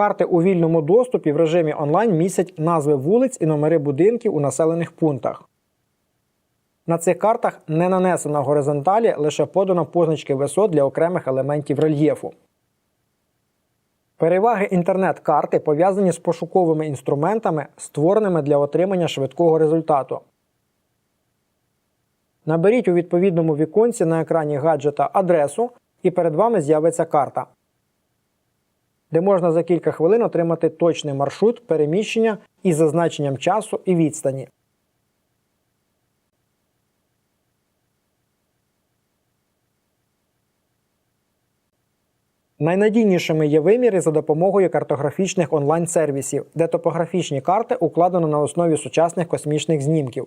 Карти у вільному доступі в режимі онлайн містять назви вулиць і номери будинків у населених пунктах. На цих картах не нанесено горизонталі, лише подано позначки висот для окремих елементів рельєфу. Переваги інтернет-карти пов'язані з пошуковими інструментами, створеними для отримання швидкого результату. Наберіть у відповідному віконці на екрані гаджета адресу, і перед вами з'явиться карта, де можна за кілька хвилин отримати точний маршрут переміщення із зазначенням часу і відстані. Найнадійнішими є виміри за допомогою картографічних онлайн-сервісів, де топографічні карти укладено на основі сучасних космічних знімків.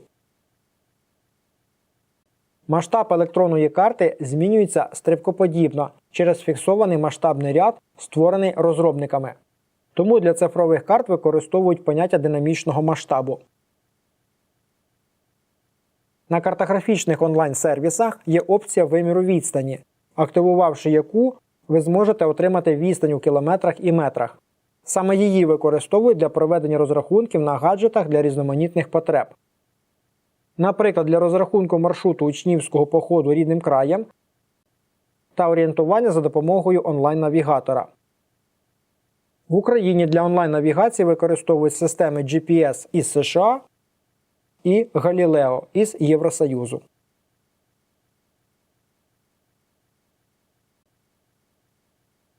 Масштаб електронної карти змінюється стрибкоподібно через фіксований масштабний ряд, створений розробниками. Тому для цифрових карт використовують поняття динамічного масштабу. На картографічних онлайн-сервісах є опція виміру відстані, активувавши яку ви зможете отримати відстань у кілометрах і метрах. Саме її використовують для проведення розрахунків на гаджетах для різноманітних потреб. Наприклад, для розрахунку маршруту учнівського походу рідним краєм та орієнтування за допомогою онлайн-навігатора. В Україні для онлайн-навігації використовують системи GPS із США і Galileo із Євросоюзу.